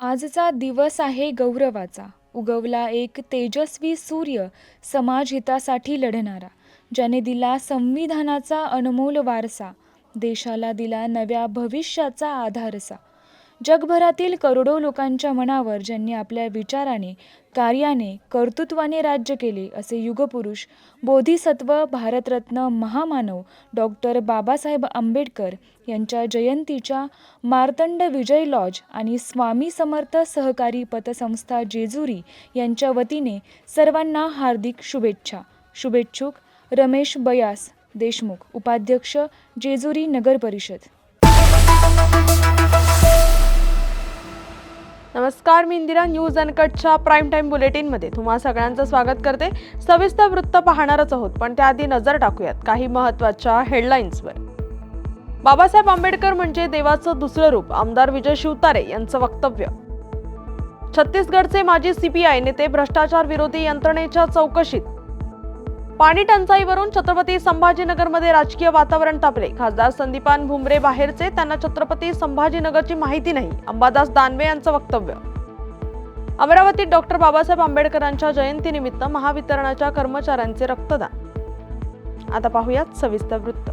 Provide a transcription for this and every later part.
आजचा दिवस आहे गौरवाचा. उगवला एक तेजस्वी सूर्य समाज हितासाठी लढणारा ज्याने दिला संविधानाचा अनमोल वारसा देशाला दिला नव्या भविष्याचा आधारसा जगभरातील करोडो लोकांच्या मनावर ज्यांनी आपल्या विचाराने कार्याने कर्तृत्वाने राज्य केले असे युगपुरुष बोधिसत्व भारतरत्न महामानव डॉक्टर बाबासाहेब आंबेडकर यांच्या जयंतीच्या मार्तंड विजय लॉज आणि स्वामी समर्थ सहकारी पतसंस्था जेजुरी यांच्या वतीने सर्वांना हार्दिक शुभेच्छा. शुभेच्छुक रमेश बयास देशमुख उपाध्यक्ष जेजुरी नगर परिषद. नमस्कार मी इंदिरा न्यूज अनकटच्या प्राईम टाईम बुलेटिनमध्ये. तुम्हा सगळ्यांचं स्वागत करते. सविस्तर वृत्त पाहणारच आहोत पण त्याआधी नजर टाकूयात काही महत्त्वाच्या हेडलाईन्सवर. बाबासाहेब आंबेडकर म्हणजे देवाचं दुसरं रूप आमदार विजय शिवतारे यांचं वक्तव्य. छत्तीसगडचे माजी सीपीआय नेते भ्रष्टाचार विरोधी यंत्रणेच्या चौकशीत. पाणी टंचाईवरून छत्रपती संभाजीनगरमध्ये राजकीय वातावरण तापले. खासदार संदीपान भुमरे बाहेरचे त्यांना छत्रपती संभाजीनगरची माहिती नाही. अंबादास दानवे यांचं वक्तव्य. अमरावतीत डॉक्टर बाबासाहेब आंबेडकरांच्या जयंतीनिमित्त महावितरणाच्या कर्मचाऱ्यांचे रक्तदान. आता पाहूयात सविस्तर वृत्त.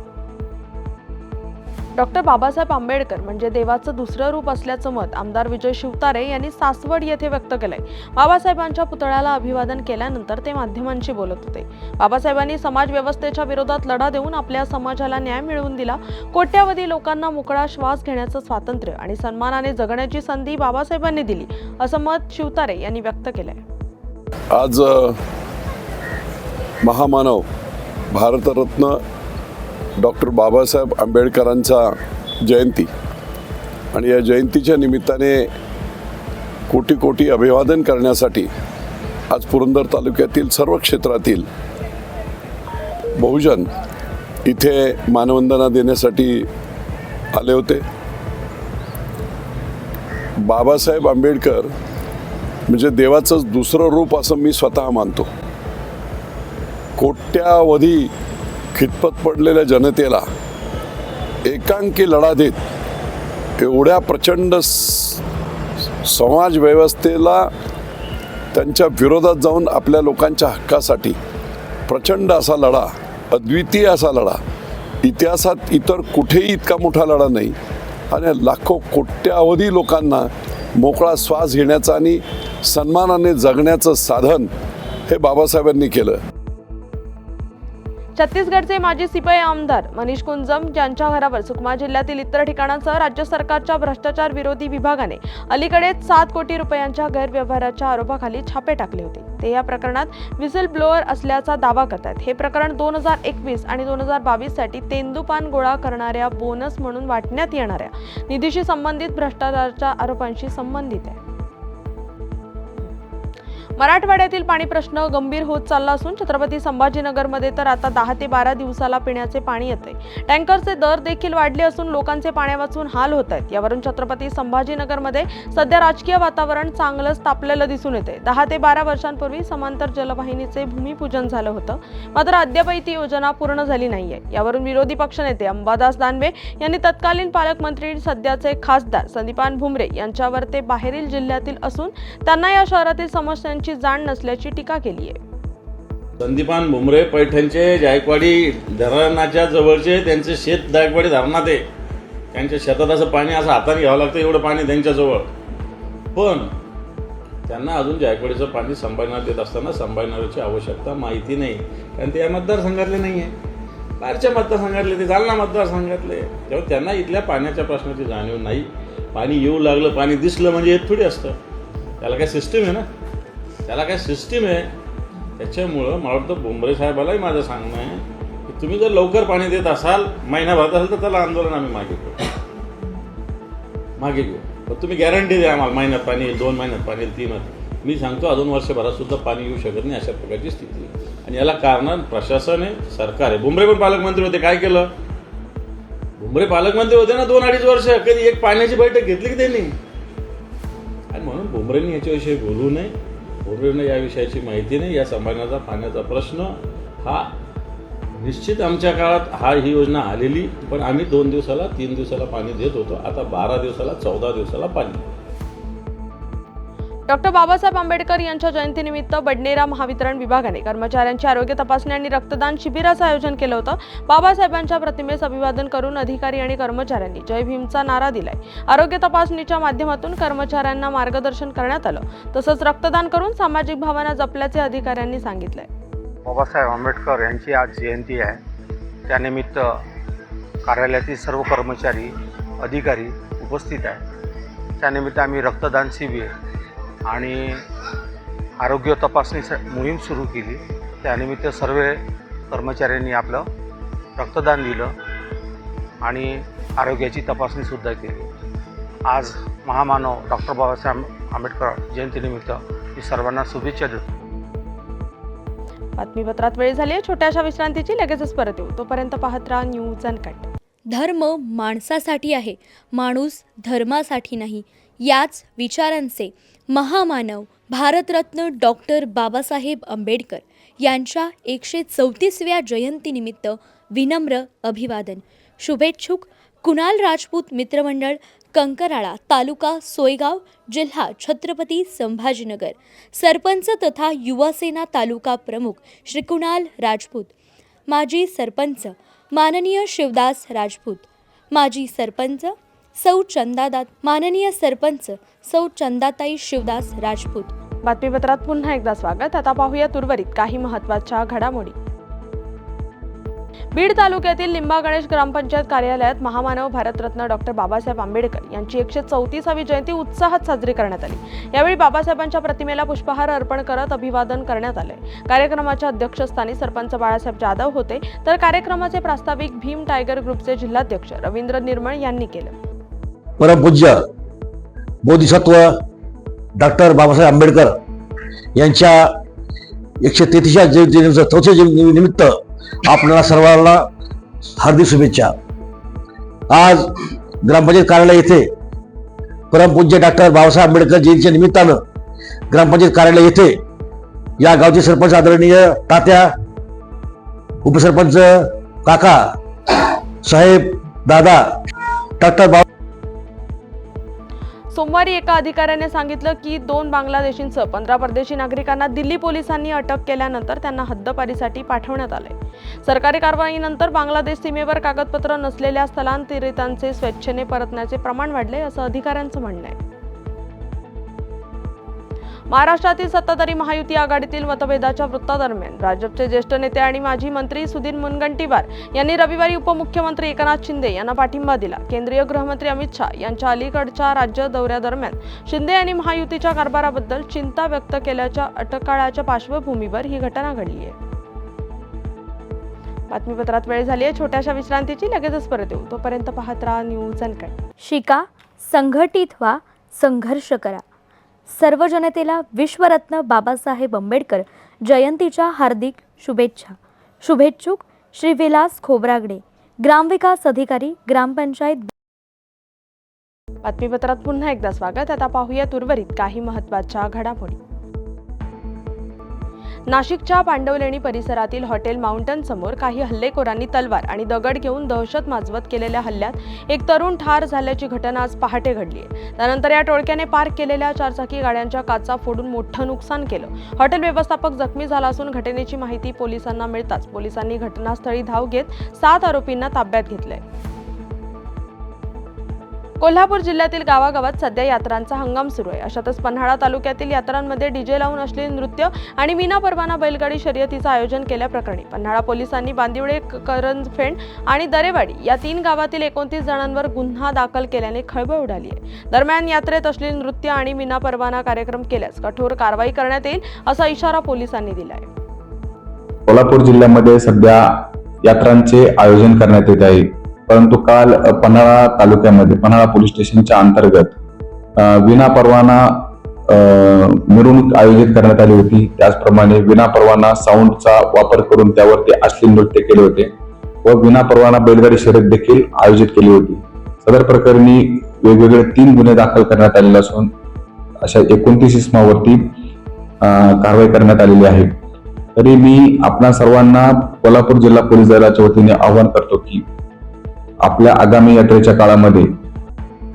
डॉक्टर बाबासाहेब आंबेडकर म्हणजे देवाचं दुसरं रूप असल्याचं मत आमदार विजय शिवतारे यांनी सासवड येथे व्यक्त केलंय. बाबासाहेबांच्या पुतळ्याला अभिवादन केल्यानंतर ते माध्यमांशी बोलत होते. बाबासाहेबांनी समाज व्यवस्थेच्या विरोधात लढा देऊन आपल्या समाजाला न्याय मिळवून दिला. कोट्यावधी लोकांना मोकळा श्वास घेण्याचं स्वातंत्र्य आणि सन्मानाने जगण्याची संधी बाबासाहेबांनी दिली असं मत शिवतारे यांनी व्यक्त केलंय. आज महामानव भारतरत्न डॉक्टर बाबासाहेब आंबेडकरांचा जयंती. आणि या जयंतीच्या निमित्ताने कोटी कोटी अभिवादन करण्यासाठी आज पुरंदर तालुक्यातील सर्व क्षेत्रातील बहुजन इथे मानवंदना देण्यासाठी आले होते. बाबासाहेब आंबेडकर म्हणजे देवाचंच दुसरं रूप असं मी स्वतः मानतो. कोट्यावधी खितपत पडलेल्या जनतेला एकांकी लढा देत एवढ्या प्रचंड स- समाज व्यवस्थेला त्यांच्या विरोधात जाऊन आपल्या लोकांच्या हक्कासाठी प्रचंड असा लढा अद्वितीय असा लढा इतिहासात इतर कुठेही इतका मोठा लढा नाही आणि लाखो कोट्यावधी लोकांना मोकळा श्वास घेण्याचं आणि सन्मानाने जगण्याचं साधन हे बाबासाहेबांनी केलं. छत्तीसगडचे माजी सिपाई आमदार मनीष कुंजम ज्यांच्या घरावर सुकमा जिल्ह्यातील इतर ठिकाणांसह राज्य सरकारच्या भ्रष्टाचार विरोधी विभागाने अलीकडेच सात कोटी रुपयांच्या गैरव्यवहाराच्या आरोपाखाली छापे टाकले होते. ते या प्रकरणात व्हिसल ब्लोअर असल्याचा दावा करतात. हे प्रकरण दोन हजार एकवीस आणि दोन हजार बावीससाठी तेंदुपान गोळा करणाऱ्या बोनस म्हणून वाटण्यात येणाऱ्या निधीशी संबंधित भ्रष्टाचाराच्या आरोपांशी संबंधित आहे. मराठवाड्यातील पाणी प्रश्न गंभीर होत चालला असून छत्रपती संभाजीनगरमध्ये तर आता दहा ते बारा दिवसाला पिण्याचे पाणी येते टँकरचे दर देखील वाढले असून लोकांचे पाण्या वाचून हाल होत आहेत. यावरून छत्रपती संभाजीनगरमध्ये सध्या राजकीय वातावरण चांगलंच तापलेलं दिसून येते दहा ते बारा वर्षांपूर्वी समांतर जलवाहिनीचे भूमिपूजन झालं होतं. मात्र अद्यापही ती योजना पूर्ण झाली नाहीये. यावरून विरोधी पक्षनेते अंबादास दानवे यांनी तत्कालीन पालकमंत्री सध्याचे खासदार संदीपान भुमरे यांच्यावर ते बाहेरील जिल्ह्यातील असून त्यांना या शहरातील समस्यांची जाण नसल्याची टीका केली आहे संदीपान भुमरे पैठणचे जायकवाडी धरणाच्या जवळचे त्यांचे शेत जायकवाडी धरणात आहे. त्यांच्या शेतात असं पाणी असं हाताने घ्यावं लागतं एवढं पाणी त्यांच्याजवळ पण त्यांना अजून जायकवाडीचं पाणी संभाजीनगर देत असताना संभाजीनगरची आवश्यकता माहिती नाही. कारण ते या मतदारसंघातले नाही आहे बाहेरच्या मतदारसंघातले ते जालना मतदारसंघातले. तेव्हा त्यांना इथल्या पाण्याच्या प्रश्नाची जाणीव नाही. पाणी येऊ लागलं पाणी दिसलं म्हणजे येत थोडी असतं. त्याला काय सिस्टीम आहे ना? त्याला काय सिस्टीम आहे. त्याच्यामुळं मला वाटतं भुमरे साहेबालाही माझं सांगणं आहे की तुम्ही जर लवकर पाणी देत असाल महिनाभरात असेल तर त्याला आंदोलन आम्ही मागे घेऊ मागे घेऊ. पण तुम्ही गॅरंटी द्या आम्हाला महिन्यात पाणी येईल दोन महिन्यात पाणी येईल तीन महिन्यात. मी सांगतो अजून वर्षभरात सुद्धा पाणी येऊ शकत नाही अशा प्रकारची स्थिती आहे. आणि याला कारण प्रशासन आहे सरकार आहे. बुमरे पण पालकमंत्री होते काय केलं? बुमरे पालकमंत्री होते ना दोन अडीच वर्ष. कधी एक पाण्याची बैठक घेतली की त्यांनी? आणि म्हणून बुमरेंनी याच्याविषयी बोलू नये. पूर्वीनं या विषयाची माहिती नाही या संभाजीनगरचा पाण्याचा प्रश्न हा निश्चित आमच्या काळात हा ही योजना आलेली पण आम्ही दोन दिवसाला तीन दिवसाला पाणी देत होतो. आता बारा दिवसाला चौदा दिवसाला पाणी. डॉक्टर बाबासाहेब आंबेडकर यांच्या जयंतीनिमित्त बडनेरा महावितरण विभागाने कर्मचाऱ्यांची आरोग्य तपासणी आणि रक्तदान शिबिराचं आयोजन केलं होतं. बाबासाहेबांच्या प्रतिमेस अभिवादन करून अधिकारी आणि कर्मचाऱ्यांनी जय भीमचा नारा दिलाय. आरोग्य तपासणीच्या माध्यमातून कर्मचाऱ्यांना मार्गदर्शन करण्यात आलं. तसंच रक्तदान करून सामाजिक भावना जपल्याचे अधिकाऱ्यांनी सांगितलंय. बाबासाहेब आंबेडकर यांची आज जयंती आहे. त्यानिमित्त कार्यालयातील सर्व कर्मचारी अधिकारी उपस्थित आहे त्यानिमित्त आम्ही रक्तदान शिबिर आणि आरोग्य तपासणी स- मोहीम सुरू केली. त्यानिमित्त सर्व कर्मचाऱ्यांनी आपलं रक्तदान दिलं आणि आरोग्याची तपासणीसुद्धा केली. आज महामानव डॉक्टर बाबासाहेब आंबेडकर जयंतीनिमित्त मी सर्वांना शुभेच्छा देतो. बातमीपत्रात वेळ झाली आहे. छोट्याशा विश्रांतीची लगेचच परत येऊ. तोपर्यंत पाहत राहा न्यूज अँड कट धर्म माणसासाठी आहे माणूस धर्मासाठी नाही. याच विचारांचे महामानव भारतरत्न डॉक्टर बाबासाहेब आंबेडकर यांच्या एकशे चौतीसव्या जयंतीनिमित्त विनम्र अभिवादन. शुभेच्छुक कुणाल राजपूत मित्रमंडळ कंकराळा तालुका सोयगाव जिल्हा छत्रपती संभाजीनगर. सरपंच तथा युवासेना तालुका प्रमुख श्री कुणाल राजपूत. माजी सरपंच माननीय शिवदास राजपूत माजी सरपंच सौ चंदादात माननीय सरपंच सौ चंदाताई शिवदास राजपूत. बातमीपत्रात पुन्हा एकदा स्वागत. आता पाहूया उर्वरित काही महत्त्वाच्या घडामोडी. बीड तालुक्यातील लिंबा गणेश ग्रामपंचायत कार्यालयात महामानव भारतरत्न डॉक्टर बाबासाहेब आंबेडकर यांची एकशे चौतीसावी जयंती उत्साहात साजरी करण्यात आली. यावेळी बाबासाहेबांच्या प्रतिमेला पुष्पहार अर्पण करत अभिवादन करण्यात आले कार्यक्रमाच्या अध्यक्षस्थानी सरपंच बाळासाहेब जाधव होते. तर कार्यक्रमाचे प्रास्ताविक भीम टायगर ग्रुपचे जिल्हाध्यक्ष रवींद्र निर्मळ यांनी केलं. परमपूज्य बोधिसत्व डॉक्टर बाबासाहेब आंबेडकर यांच्या एकशे तेहतीसच्या जयंती चौथ्या जयंती निमित्त आपल्याला सर्वांना हार्दिक शुभेच्छा. आज ग्रामपंचायत कार्यालय येथे परमपूज्य डॉक्टर बाबासाहेब आंबेडकर जयंतीच्या निमित्तानं ग्रामपंचायत कार्यालय येथे या गावचे सरपंच आदरणीय तात्या उपसरपंच काका साहेब दादा डॉक्टर बाबा सोमवारी एका अधिकाऱ्याने सांगितलं की दोन बांगलादेशींसह पंधरा परदेशी नागरिकांना दिल्ली पोलिसांनी अटक केल्यानंतर त्यांना हद्दपारीसाठी पाठवण्यात आले सरकारी कारवाईनंतर बांगलादेश सीमेवर कागदपत्र नसलेल्या स्थलांतरितांचे स्वेच्छेने परतण्याचे प्रमाण वाढले असं अधिकाऱ्यांचं म्हणणं आहे. महाराष्ट्रातील सत्ताधारी महायुती आघाडीतील मतभेदाच्या वृत्तादरम्यान भाजपचे ज्येष्ठ नेते आणि माजी मंत्री सुधीर मुनगंटीवार यांनी रविवारी उपमुख्यमंत्री एकनाथ शिंदे यांना पाठिंबा दिला. केंद्रीय गृहमंत्री अमित शहा यांच्या अलीकडच्या राज्य दौऱ्यादरम्यान शिंदे यांनी महायुतीच्या कारभाराबद्दल चिंता व्यक्त केल्याच्या अटकाळाच्या पार्श्वभूमीवर ही घटना घडली आहे. बातमीपत्रात वेळ झाली आहे. छोट्याशा विश्रांतीची लगेचच परत येऊ. तोपर्यंत पाहत राहा न्यूज अनकट शिका संघटित व्हा संघर्ष करा. सर्व जनतेला विश्वरत्न बाबासाहेब आंबेडकर जयंतीच्या हार्दिक शुभेच्छा. शुभेच्छुक श्री विलास खोब्रागडे ग्रामविकास अधिकारी ग्रामपंचायत बातमीपत्रात पुन्हा एकदा स्वागत. आता पाहूयात उर्वरित काही महत्त्वाच्या घडामोडी. नाशिकच्या पांडवलेणी परिसरातील हॉटेल माउंटन समोर काही हल्लेखोरांनी तलवार आणि दगड घेऊन दहशत माजवत केलेल्या हल्ल्यात एक तरुण ठार झाल्याची घटना आज पहाटे घडली आहे. त्यानंतर या टोळक्याने पार्क केलेल्या चारचाकी गाड्यांच्या काचा फोडून मोठं नुकसान केलं. हॉटेल व्यवस्थापक जखमी झाला असून घटनेची माहिती पोलिसांना मिळताच. पोलिसांनी घटनास्थळी धाव घेत सात आरोपींना ताब्यात घेतलंय. कोल्हापूर जिल्ह्यातील गावागावात सध्या यात्रांचा हंगाम सुरू आहे. अशातच पन्हाळा तालुक्यातील यात्रांमध्ये डीजे लावून असलेले नृत्य आणि मीना परवाना बैलगाडी शर्यतीचं आयोजन केल्याप्रकरणी पन्हाळा पोलिसांनी बांदिवडे करंजफेंड आणि दरेवाडी या तीन गावातील एकोणतीस जणांवर गुन्हा दाखल केल्याने खळबळ उडाली आहे. दरम्यान यात्रेत असलेले नृत्य आणि मीना परवाना कार्यक्रम केल्यास कठोर कारवाई करण्यात येईल असा इशारा पोलिसांनी दिला आहे कोल्हापूर जिल्ह्यामध्ये सध्या यात्रांचे आयोजन करण्यात येत आहे. परंतु काल पन्हाळा तालुक्यामध्ये पन्हाळा पोलीस स्टेशनच्या अंतर्गत विना परवाना मिरवणूक आयोजित करण्यात आली होती. त्याचप्रमाणे विना परवाना साऊंडचा वापर करून त्यावरती अश्लील नृत्य केले होते व विना परवाना बैलगाडी शर्यत देखील आयोजित केली होती. सदर प्रकरणी वेगवेगळे तीन गुन्हे दाखल करण्यात आलेले असून अशा एकोणतीस इसमावरती कारवाई करण्यात आलेली आहे. तरी मी आपणा सर्वांना कोल्हापूर जिल्हा पोलीस दलाच्या वतीने आवाहन करतो की आपल्या आगामी यात्रेच्या काळामध्ये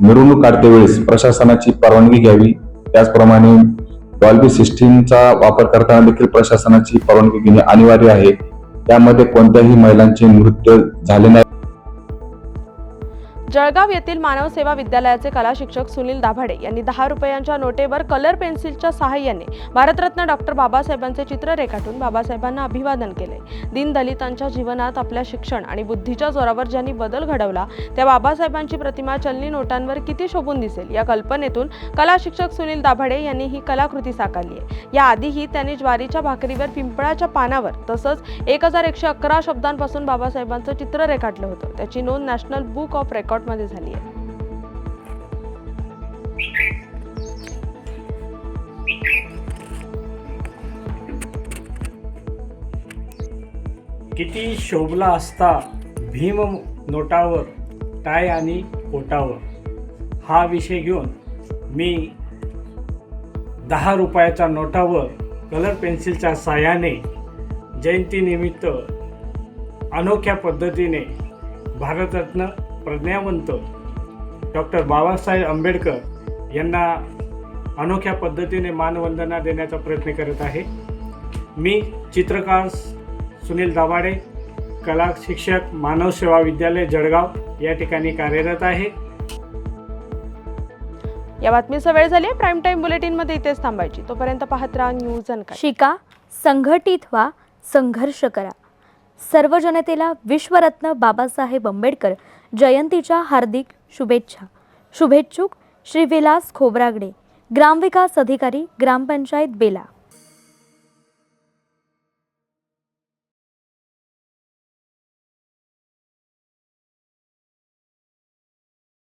मिरवणूक काढते वेळेस प्रशासनाची परवानगी घ्यावी. त्याचप्रमाणे डॉल्बी सिस्टीमचा वापर करताना देखील प्रशासनाची परवानगी घेणे अनिवार्य आहे. त्यामध्ये कोणत्याही महिलांचे मृत्यू झाले नाही. जळगाव येथील मानव सेवा विद्यालयाचे कला शिक्षक सुनील दाभाडे यांनी दहा रुपयांच्या नोटेवर कलर पेन्सिलच्या सहाय्याने भारतरत्न डॉक्टर बाबासाहेबांचे चित्र रेखाटून बाबासाहेबांना अभिवादन केले. दीनदलितांच्या जीवनात आपल्या शिक्षण आणि बुद्धीच्या जोरावर ज्यांनी बदल घडवला त्या बाबासाहेबांची प्रतिमा चलनी नोटांवर किती शोभून दिसेल या कल्पनेतून कला शिक्षक सुनील दाभाडे यांनी ही कलाकृती साकारली आहे. याआधीही त्यांनी ज्वारीच्या भाकरीवर पिंपळाच्या पानावर तसंच एक हजार एकशे अकरा शब्दांपासून बाबासाहेबांचं चित्र रेखाटलं होतं. त्याची नोंद नॅशनल बुक ऑफ रेकॉर्ड रेकॉर्डमध्ये झाली आहे. किती शोभला असता भीम नोटावर टाय आणि पोटावर हा विषय घेऊन मी दहा रुपयाच्या नोटावर कलर पेन्सिलच्या साह्याने जयंतीनिमित्त अनोख्या पद्धतीने भारतरत्न प्रज्ञावंत डॉक्टर बाबासाहेब आंबेडकर यांना अनोख्या पद्धतीने मानवंदना देण्याचा प्रयत्न करत आहे. मी चित्रकार सुनील दाभाडे कला शिक्षक मानव सेवा विद्यालय जळगाव या ठिकाणी कार्यरत आहे. या बातमीचा वेळ झाली प्राईम टाईम बुलेटिनमध्ये इथेच थांबायची. तोपर्यंत पाहत राहा न्यूज अनकट शिका संघटित व्हा संघर्ष करा. सर्व जनतेला विश्वरत्न बाबासाहेब आंबेडकर जयंतीच्या हार्दिक शुभेच्छा. शुभेच्छुक श्री विलास खोब्रागडे ग्रामविकास अधिकारी ग्रामपंचायत बेला.